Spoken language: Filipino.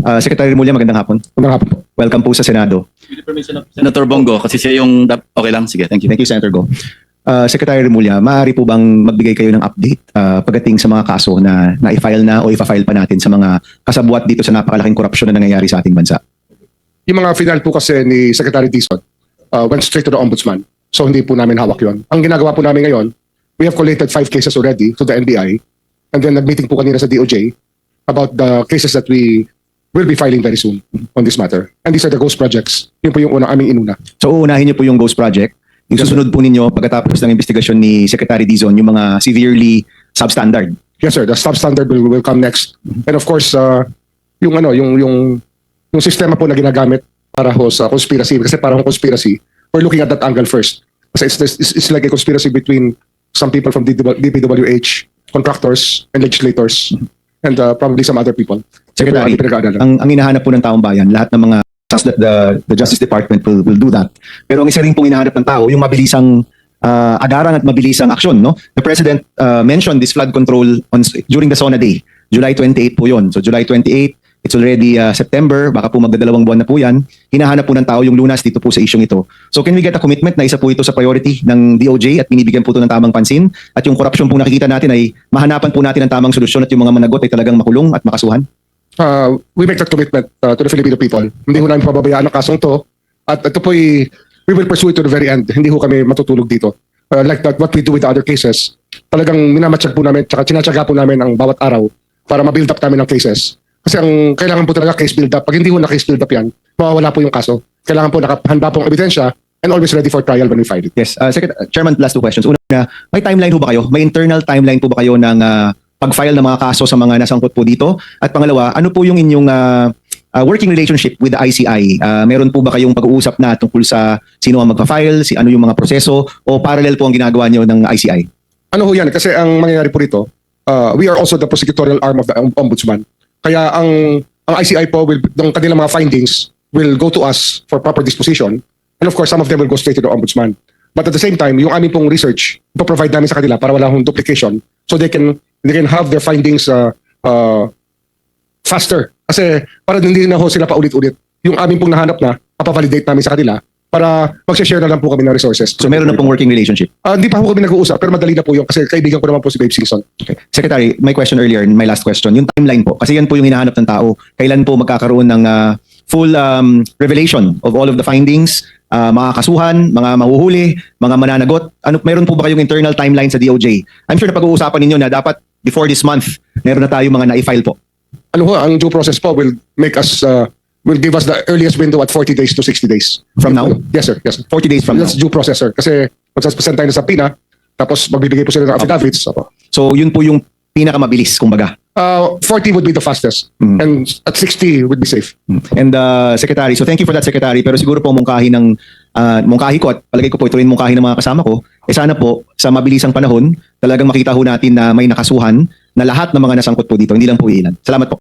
Uh, Secretary Remulla, magandang hapon. Magandang hapon po. Welcome po sa Senado. With the permission of Senator Bongo, kasi siya yung... Okay lang, sige, thank you. Thank you, Senator Go. Uh, Secretary Remulla, maaari po bang magbigay kayo ng update uh, pagdating sa mga kaso na na-file na o ipa-file pa natin sa mga kasabuat dito sa napakalaking korupsyon na nangyayari sa ating bansa? Yung mga final po kasi ni Secretary Dizon uh, went straight to the Ombudsman. So hindi po namin hawak yon. Ang ginagawa po namin ngayon, we have collated five cases already to the NBI and then nag-meeting po kanina sa DOJ about the cases that we will be filing very soon on this matter. And these are the ghost projects. Yun po yung unang aming inuna. So uunahin niyo po yung Ghost Project. Yung susunod po ninyo pagkatapos ng investigasyon ni Secretary Dizon, yung mga severely substandard. Yes sir, the substandard will, will come next. And of course, uh, yung ano, yung yung yung sistema po na ginagamit para ho sa conspiracy kasi parang conspiracy, we're looking at that angle first. Kasi it's, it's, it's like a conspiracy between some people from DPWH, contractors and legislators and uh, probably some other people. Secretary, ang ang, ang hinahanap po ng taong bayan, lahat ng mga that the, the Justice Department will, will do that. Pero ang isa rin pong hinahanap ng tao, yung mabilisang uh, agaran at mabilisang aksyon. No? The President uh, mentioned this flood control on, during the SONA Day. July 28 po yun. So July 28, it's already uh, September, baka po magdadalawang buwan na po yan. Hinahanap po ng tao yung lunas dito po sa isyong ito. So can we get a commitment na isa po ito sa priority ng DOJ at binibigyan po ito ng tamang pansin? At yung korupsyon po nakikita natin ay mahanapan po natin ng tamang solusyon at yung mga managot ay talagang makulong at makasuhan? Uh, we make that commitment uh, to the Filipino people. Hindi ho namin pababayaan ang kasong to. At ito po we will pursue it to the very end. Hindi ho kami matutulog dito. Uh, like that, what we do with the other cases, talagang minamatsyag po namin, tsaka tinatsaga po namin ang bawat araw para ma-build up namin ang cases. Kasi ang kailangan po talaga case build up. Pag hindi ho na case build up yan, mawawala po yung kaso. Kailangan po nakahanda pong ebidensya and always ready for trial when we file it. Yes, uh, Secret- uh, Chairman, last two questions. Una, may timeline po ba kayo? May internal timeline po ba kayo ng uh, pag-file ng mga kaso sa mga nasangkot po dito? At pangalawa, ano po yung inyong uh, uh, working relationship with the ICI? Uh, meron po ba kayong pag-uusap na tungkol sa sino ang magpa-file, si ano yung mga proseso, o parallel po ang ginagawa niyo ng ICI? Ano ho yan? Kasi ang mangyayari po rito, uh, we are also the prosecutorial arm of the om- ombudsman. Kaya ang ang ICI po will ng kanilang mga findings will go to us for proper disposition. And of course, some of them will go straight to the ombudsman. But at the same time, yung aming pong research, provide namin sa kanila para wala hong duplication so they can they can have their findings uh, uh, faster. Kasi para hindi na ho sila paulit-ulit. Yung aming pong nahanap na, papavalidate namin sa kanila para mag-share na lang po kami ng resources. So meron na pong working relationship. Ah, hindi pa po kami nag-uusap, pero madali na po yun kasi kaibigan ko naman po si Babe Season. Okay. Secretary, my question earlier, my last question, yung timeline po, kasi yan po yung hinahanap ng tao. Kailan po magkakaroon ng uh, full um, revelation of all of the findings, uh, mga kasuhan, mga mahuhuli, mga mananagot? Ano, meron po ba kayong internal timeline sa DOJ? I'm sure na pag-uusapan ninyo na dapat before this month, meron na tayo mga na-file po. Ano ho, ang due process po will make us, uh, will give us the earliest window at 40 days to 60 days. From now? Yes, sir. Yes, sir. 40 days from now. That's due process, sir. Kasi magsapresent tayo sa PINA, tapos magbibigay po sila ng affidavits. Opo. So yun po yung pinakamabilis, kumbaga. Uh, 40 would be the fastest. Mm. And at 60 would be safe. And uh, Secretary, so thank you for that Secretary, pero siguro po mungkahi ng uh, mungkahi ko at palagay ko po ito rin mungkahi ng mga kasama ko, eh sana po sa mabilisang panahon talagang makita ho natin na may nakasuhan na lahat ng mga nasangkot po dito, hindi lang po ilan. Salamat po.